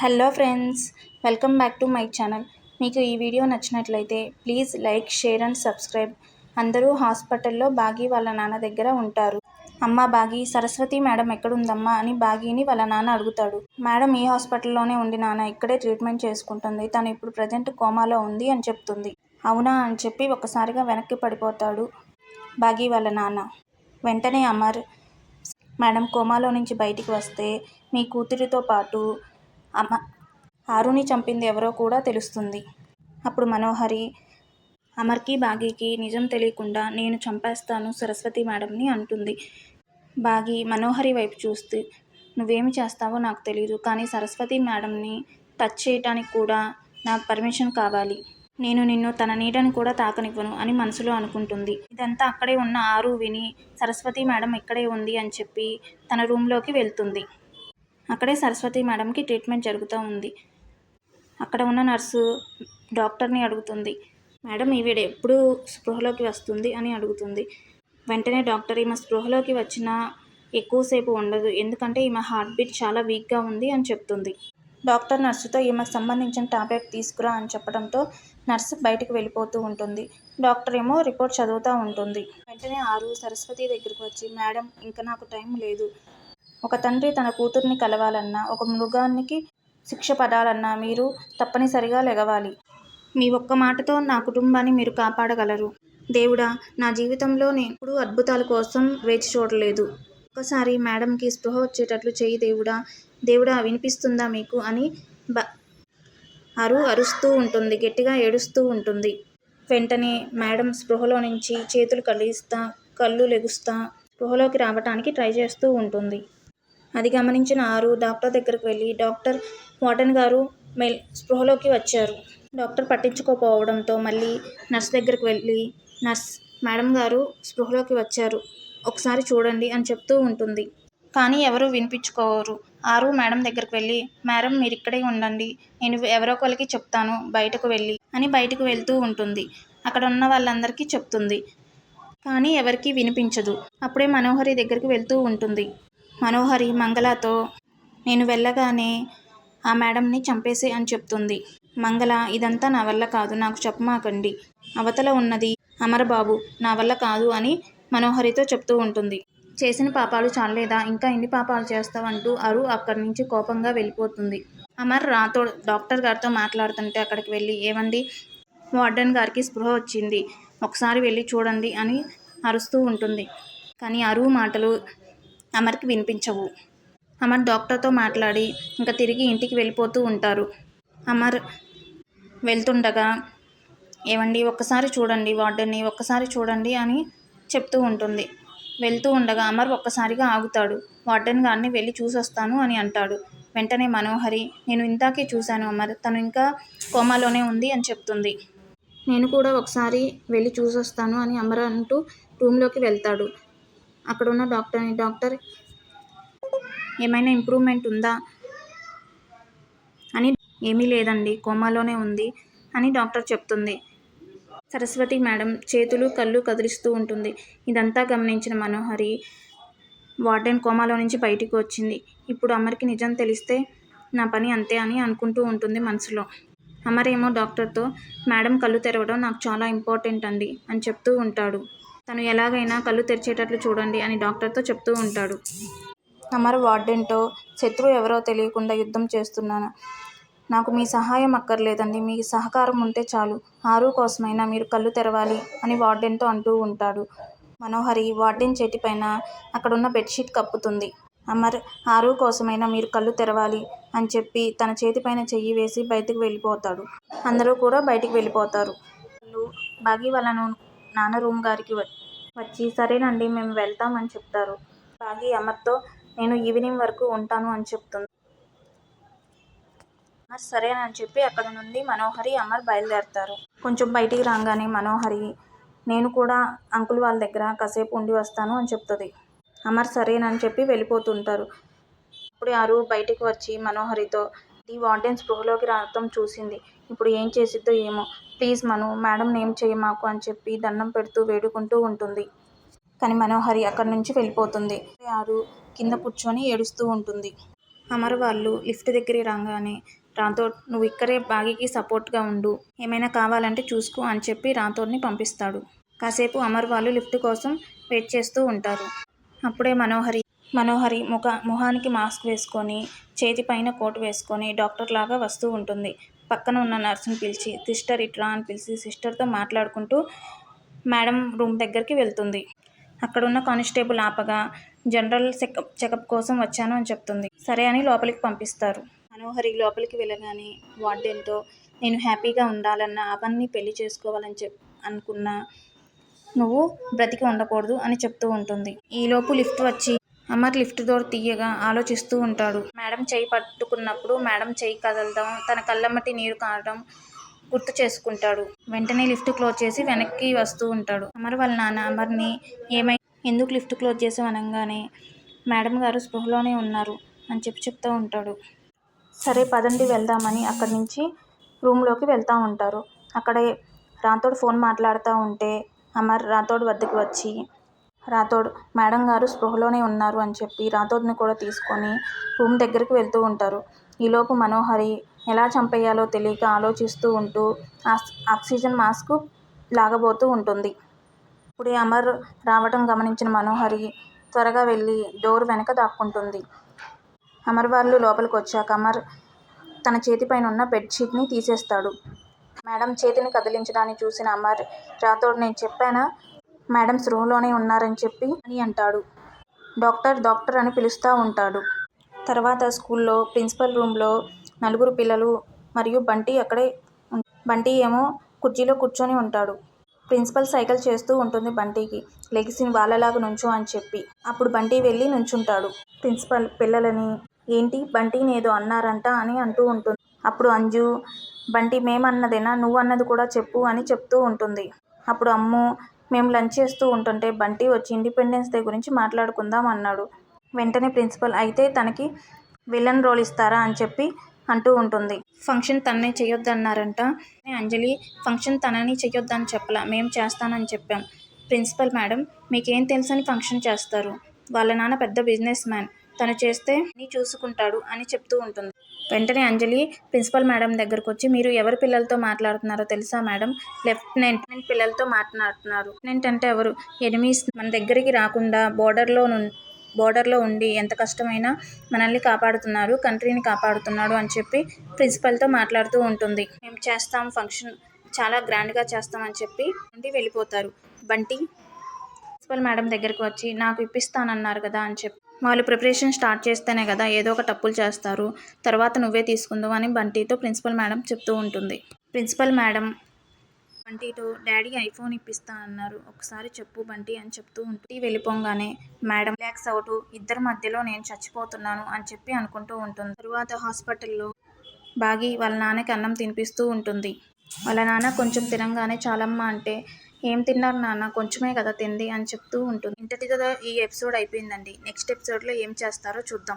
Hello friends welcome back to my channel. మీకు ఈ video నచ్చినట్లయితే please like share and subscribe. అందరూ హాస్పిటల్లో బాగి వాళ్ళ నాన్న దగ్గర ఉంటారు. అమ్మ బాగి సరస్వతి మేడం ఎక్కడుందమ్మా అని బాగీని వాళ్ళ నాన్న అడుగుతాడు. మేడం ఈ హాస్పిటల్లోనే ఉంది నాన్న ఇక్కడే ట్రీట్మెంట్ చేసుకుంటుంది. తను ఇప్పుడు ప్రజెంట్ కోమాలో ఉంది అని చెప్తుంది. అవునా అని చెప్పి ఒకసారిగా వెనక్కి పడిపోతాడు బాగి వాళ్ళ నాన్న. వెంటనే అమర్ మేడం కోమాలో నుంచి బయటికి వస్తే మీ కూతురితో పాటు అమ్మ. ఆరుని చంపింది ఎవరో కూడా తెలుస్తుంది. అప్పుడు మనోహరి అమర్కి బాగీకి నిజం తెలియకుండా నేను చంపేస్తాను సరస్వతి మేడంని అంటుంది. బాగి మనోహరి వైపు చూస్తూ నువ్వేమి చేస్తావో నాకు తెలియదు కానీ సరస్వతి మేడంని టచ్ చేయటానికి కూడా నాకు పర్మిషన్ కావాలి. నేను నిన్ను తన నీడని కూడా తాకనివ్వను అని మనసులో అనుకుంటుంది. ఇదంతా అక్కడే ఉన్న ఆరు విని సరస్వతి మేడం ఇక్కడే ఉంది అని చెప్పి తన రూమ్లోకి వెళ్తుంది. అక్కడే సరస్వతి మేడంకి ట్రీట్మెంట్ జరుగుతూ ఉంది. అక్కడ ఉన్న నర్సు డాక్టర్ని అడుగుతుంది. మేడం ఈవిడ ఎప్పుడు స్పృహలోకి వస్తుంది అని అడుగుతుంది. వెంటనే డాక్టర్ ఈమె స్పృహలోకి వచ్చిన ఎక్కువసేపు ఉండదు. ఎందుకంటే ఈమె హార్ట్ బీట్ చాలా వీక్గా ఉంది అని చెప్తుంది. డాక్టర్ నర్సుతో ఈమెకు సంబంధించిన టాబ్లెట్ తీసుకురా అని చెప్పడంతో నర్సు బయటకు వెళ్ళిపోతూ ఉంటుంది. డాక్టర్ ఏమో రిపోర్ట్ చదువుతూ ఉంటుంది. వెంటనే ఆరు సరస్వతి దగ్గరికి వచ్చి మేడం ఇంకా నాకు టైం లేదు. ఒక తండ్రి తన కూతుర్ని కలవాలన్నా ఒక మృగానికి శిక్ష పడాలన్నా మీరు తప్పనిసరిగా లెగవాలి. మీ ఒక్క మాటతో నా కుటుంబాన్ని మీరు కాపాడగలరు. దేవుడా నా జీవితంలో నేను ఎప్పుడూ అద్భుతాల కోసం వేచి చూడలేదు. ఒక్కసారి మేడంకి స్పృహ వచ్చేటట్లు చేయి దేవుడా. దేవుడా వినిపిస్తుందా మీకు అని బ అరు అరుస్తూ ఉంటుంది గట్టిగా ఏడుస్తూ ఉంటుంది. వెంటనే మేడం స్పృహలో నుంచి చేతులు కలిగిస్తా కళ్ళు లెగుస్తా స్పృహలోకి రావటానికి ట్రై చేస్తూ ఉంటుంది. అది గమనించిన ఆరు డాక్టర్ దగ్గరికి వెళ్ళి డాక్టర్ వాటన్ గారు మెల్ స్పృహలోకి వచ్చారు. డాక్టర్ పట్టించుకోకపోవడంతో మళ్ళీ నర్స్ దగ్గరికి వెళ్ళి నర్స్ మేడం గారు స్పృహలోకి వచ్చారు. ఒకసారి చూడండి అని చెప్తూ ఉంటుంది. కానీ ఎవరు వినిపించుకోరు. ఆరు మేడం దగ్గరికి వెళ్ళి మేడం మీరు ఇక్కడే ఉండండి. నేను ఎవరో ఒకరికి చెప్తాను. బయటకు వెళ్ళి అని బయటకు వెళ్తూ ఉంటుంది. అక్కడ ఉన్న వాళ్ళందరికీ చెప్తుంది. కానీ ఎవరికీ వినిపించదు. అప్పుడే మనోహరి దగ్గరికి వెళ్తూ ఉంటుంది. మనోహరి మంగళతో నేను వెళ్ళగానే ఆ మేడంని చంపేసే అని చెప్తుంది. మంగళ ఇదంతా నా వల్ల కాదు నాకు చెప్పమాకండి అవతల ఉన్నది అమరబాబు నా వల్ల కాదు అని మనోహరితో చెప్తూ ఉంటుంది. చేసిన పాపాలు చాలేదా ఇంకా ఎన్ని పాపాలు చేస్తావంటూ అరు అక్కడి నుంచి కోపంగా వెళ్ళిపోతుంది. అమర్ రాతో డాక్టర్ గారితో మాట్లాడుతుంటే అక్కడికి వెళ్ళి ఏమండి వార్డెన్ గారికి స్పృహ వచ్చింది. ఒకసారి వెళ్ళి చూడండి అని అరుస్తూ ఉంటుంది. కానీ అరువు మాటలు అమర్కి వినిపించవు. అమర్ డాక్టర్తో మాట్లాడి ఇంకా తిరిగి ఇంటికి వెళ్ళిపోతూ ఉంటారు. అమర్ వెళ్తుండగా ఏమండి ఒక్కసారి చూడండి వార్డెన్ని ఒక్కసారి చూడండి అని చెప్తూ ఉంటుంది. వెళ్తూ ఉండగా అమర్ ఒక్కసారిగా ఆగుతాడు. వార్డెన్ గారిని వెళ్ళి చూసొస్తాను అని అంటాడు. వెంటనే మనోహరి నేను ఇంతాకే చూశాను అమర్ తను ఇంకా కోమాలోనే ఉంది అని చెప్తుంది. నేను కూడా ఒకసారి వెళ్ళి చూసొస్తాను అని అమర్ అంటూ రూమ్లోకి వెళ్తాడు. అక్కడ ఉన్న డాక్టర్ని డాక్టర్ ఏమైనా ఇంప్రూవ్మెంట్ ఉందా? అని ఏమీ లేదండి కోమాలోనే ఉంది అని డాక్టర్ చెప్తుంది. సరస్వతి మేడం చేతులు కళ్ళు కదిలిస్తూ ఉంటుంది. ఇదంతా గమనించిన మనోహరి వార్డెన్ కోమాలో నుంచి బయటికి వచ్చింది. ఇప్పుడు అమర్కి నిజం తెలిస్తే నా పని అంతే అని అనుకుంటూ ఉంటుంది మనసులో. అమర్ ఏమో డాక్టర్తో మేడం కళ్ళు తెరవడం నాకు చాలా ఇంపార్టెంట్ అండి అని చెప్తూ ఉంటాడు. తను ఎలాగైనా కళ్ళు తెరిచేటట్లు చూడండి అని డాక్టర్తో చెప్తూ ఉంటాడు. అమర్ వార్డెన్తో శత్రువు ఎవరో తెలియకుండా యుద్ధం చేస్తున్నాను. నాకు మీ సహాయం అక్కర్లేదండి మీ సహకారం ఉంటే చాలు. ఆరు కోసమైనా మీరు కళ్ళు తెరవాలి అని వార్డెన్తో అంటూ ఉంటాడు. మనోహరి వార్డెన్ చేతిపైన అక్కడున్న బెడ్షీట్ కప్పుతుంది. అమర్ ఆరు కోసమైనా మీరు కళ్ళు తెరవాలి అని చెప్పి తన చేతిపైన చెయ్యి వేసి బయటకు వెళ్ళిపోతాడు. అందరూ కూడా బయటికి వెళ్ళిపోతారు. వాళ్ళు బాగి వాళ్ళ నాన్న రూమ్ గారికి వచ్చి సరేనండి మేము వెళ్తామని చెప్తారు. రాగి అమర్తో నేను ఈవినింగ్ వరకు ఉంటాను అని చెప్తుంది. అమర్ సరేనని చెప్పి అక్కడ నుండి మనోహరి అమర్ బయలుదేరతారు. కొంచెం బయటికి రాగానే మనోహరి నేను కూడా అంకుల్ వాళ్ళ దగ్గర కాసేపు ఉండి వస్తాను అని చెప్తుంది. అమర్ సరేనని చెప్పి వెళ్ళిపోతుంటారు. అప్పుడు ఆరు బయటికి వచ్చి మనోహరితో ఈ వార్డెన్ స్పృహలోకి రావటం చూసింది. ఇప్పుడు ఏం చేసిద్దో ఏమో. ప్లీజ్ మను మేడం ఏం చేయమాకు అని చెప్పి దండం పెడుతూ వేడుకుంటూ ఉంటుంది. కానీ మనోహరి అక్కడి నుంచి వెళ్ళిపోతుంది. ఆరు కింద కూర్చొని ఏడుస్తూ ఉంటుంది. అమర్ వాళ్ళు లిఫ్ట్ దగ్గరికి రాగానే రాథోడ్ నువ్వు ఇక్కడే బాగీకి సపోర్ట్గా ఉండు. ఏమైనా కావాలంటే చూసుకో అని చెప్పి రాథోడ్ని పంపిస్తాడు. కాసేపు అమర్ వాళ్ళు లిఫ్ట్ కోసం వెయిట్ చేస్తూ ఉంటారు. అప్పుడే మనోహరి మనోహరి ముఖ మొహానికి మాస్క్ వేసుకొని చేతిపైన కోట్ వేసుకొని డాక్టర్ లాగా వస్తూ ఉంటుంది. పక్కన ఉన్న నర్సుని పిలిచి సిస్టర్ ఇట్రా అని పిలిచి సిస్టర్తో మాట్లాడుకుంటూ మేడం రూమ్ దగ్గరికి వెళ్తుంది. అక్కడ ఉన్న కానిస్టేబుల్ ఆపగా జనరల్ చెకప్ చెకప్ కోసం వచ్చాను అని చెప్తుంది. సరే అని లోపలికి పంపిస్తారు. మనోహరి లోపలికి వెళ్ళగానే వార్డెన్తో నేను హ్యాపీగా ఉండాలన్న అవన్నీ పెళ్ళి చేసుకోవాలని చెప్ అనుకున్నా. నువ్వు బ్రతికి ఉండకూడదు అని చెప్తూ ఉంటుంది. ఈలోపు లిఫ్ట్ వచ్చి అమర్ లిఫ్ట్ డోర్ తీయగా ఆలోచిస్తూ ఉంటాడు. మేడం చేయి పట్టుకున్నప్పుడు మేడం చేయి కదలడం తన కళ్ళమ్మటి నీరు కారడం గుర్తు చేసుకుంటాడు. వెంటనే లిఫ్ట్ క్లోజ్ చేసి వెనక్కి వస్తూ ఉంటాడు. అమర్ వాళ్ళ నాన్న అమర్ని ఏమై ఎందుకు లిఫ్ట్ క్లోజ్ చేసి అనగానే మేడం గారు స్పృహలోనే ఉన్నారు అని చెప్పి చెప్తూ ఉంటాడు. సరే పదండి వెళ్దామని అక్కడి నుంచి రూమ్లోకి వెళ్తూ ఉంటారు. అక్కడే రాంతోడు ఫోన్ మాట్లాడుతూ ఉంటే అమర్ రాంతోడు వద్దకు వచ్చి రాథోడ్ మేడం గారు స్పృహలోనే ఉన్నారు అని చెప్పి రాథోడ్ని కూడా తీసుకొని రూమ్ దగ్గరికి వెళ్తూ ఉంటారు. ఈలోపు మనోహరి ఎలా చంపేయాలో తెలియక ఆలోచిస్తూ ఉంటూ ఆక్సిజన్ మాస్క్ లాగబోతూ ఉంటుంది. ఇప్పుడే అమర్ రావటం గమనించిన మనోహరి త్వరగా వెళ్ళి డోర్ వెనక దాక్కుంటుంది. అమర్ వాళ్ళు లోపలికి వచ్చాక అమర్ తన చేతిపైన ఉన్న బెడ్షీట్ని తీసేస్తాడు. మేడం చేతిని కదిలించడాన్ని చూసిన అమర్ రాథోడ్ నేను చెప్పానా? మేడం స్పృహలోనే ఉన్నారని చెప్పి అని అంటాడు. డాక్టర్ డాక్టర్ అని పిలుస్తూ ఉంటాడు. తర్వాత స్కూల్లో ప్రిన్సిపల్ రూమ్లో నలుగురు పిల్లలు మరియు బంటి అక్కడే బంటి ఏమో కుర్చీలో కూర్చొని ఉంటాడు. ప్రిన్సిపల్ సైకిల్ చేస్తూ ఉంటుంది బంటికి. లెగిసిన వాళ్ళలాగా నుంచో అని చెప్పి. అప్పుడు బంటి వెళ్ళి నుంచుంటాడు. ప్రిన్సిపల్ పిల్లలని ఏంటి బంటిని ఏదో అన్నారంట అని అంటూ ఉంటుంది. అప్పుడు అంజు బంటి మేమన్నదేనా నువ్వు అన్నది కూడా చెప్పు అని చెప్తూ ఉంటుంది. అప్పుడు అమ్ము మేము లంచ్ చేస్తూ ఉంటుంటే బంటి వచ్చి ఇండిపెండెన్స్ డే గురించి మాట్లాడుకుందాం అన్నాడు. వెంటనే ప్రిన్సిపల్ అయితే తనకి విలన్ రోల్ ఇస్తారా? అని చెప్పి అంటూ ఉంటుంది. ఫంక్షన్ తనని చేయొద్దన్నారంట అంజలి ఫంక్షన్ తనని చెయ్యొద్దని చెప్పలా మేము చేస్తానని చెప్పాం. ప్రిన్సిపల్ మేడం మీకేం తెలుసని ఫంక్షన్ చేస్తారు? వాళ్ళ నాన్న పెద్ద బిజినెస్ మ్యాన్ తను చేస్తే నీ చూసుకుంటాడు అని చెప్తూ ఉంటుంది. వెంటనే అంజలి ప్రిన్సిపల్ మేడం దగ్గరకు వచ్చి మీరు ఎవరి పిల్లలతో మాట్లాడుతున్నారో తెలుసా మేడం? లెఫ్టినెంట్ పిల్లలతో మాట్లాడుతున్నారు. లెఫ్టినెంట్ అంటే ఎవరు? ఎనిమీస్ మన దగ్గరికి రాకుండా బోర్డర్లో బోర్డర్లో ఉండి ఎంత కష్టమైనా మనల్ని కాపాడుతున్నారు కంట్రీని కాపాడుతున్నాడు అని చెప్పి ప్రిన్సిపల్తో మాట్లాడుతూ ఉంటుంది. మేము చేస్తాం ఫంక్షన్ చాలా గ్రాండ్గా చేస్తామని చెప్పి ఉండి వెళ్ళిపోతారు. బంటి ప్రిన్సిపల్ మేడం దగ్గరికి వచ్చి నాకు ఇప్పిస్తానన్నారు కదా అని చెప్పి వాళ్ళు ప్రిపరేషన్ స్టార్ట్ చేస్తేనే కదా ఏదో ఒక తప్పులు చేస్తారు. తర్వాత నువ్వే తీసుకుందావు అని బంటితో ప్రిన్సిపల్ మేడం చెప్తూ ఉంటుంది. ప్రిన్సిపల్ మేడం బంటీతో డాడీ ఐఫోన్ ఇప్పిస్తా అన్నారు. ఒకసారి చెప్పు బంటి అని చెప్తూ ఉంటుంది వెళ్ళిపోగానే మేడం రిలాక్స్ అవుతూ ఇద్దరి మధ్యలో నేను చచ్చిపోతున్నాను అని చెప్పి అనుకుంటూ ఉంటుంది. తరువాత హాస్పిటల్లో బాగి వాళ్ళ నాన్నకి అన్నం తినిపిస్తూ ఉంటుంది. వాళ్ళ నాన్న కొంచెం తినంగానే చాలమ్మ అంటే ఏం తిన్నారు నాన్న? కొంచెమే కదా తింది అని చెప్తూ ఉంటుంది. ఇంతటితో ఈ ఎపిసోడ్ అయిపోయిందండి. నెక్స్ట్ ఎపిసోడ్లో ఏం చేస్తారో చూద్దాం.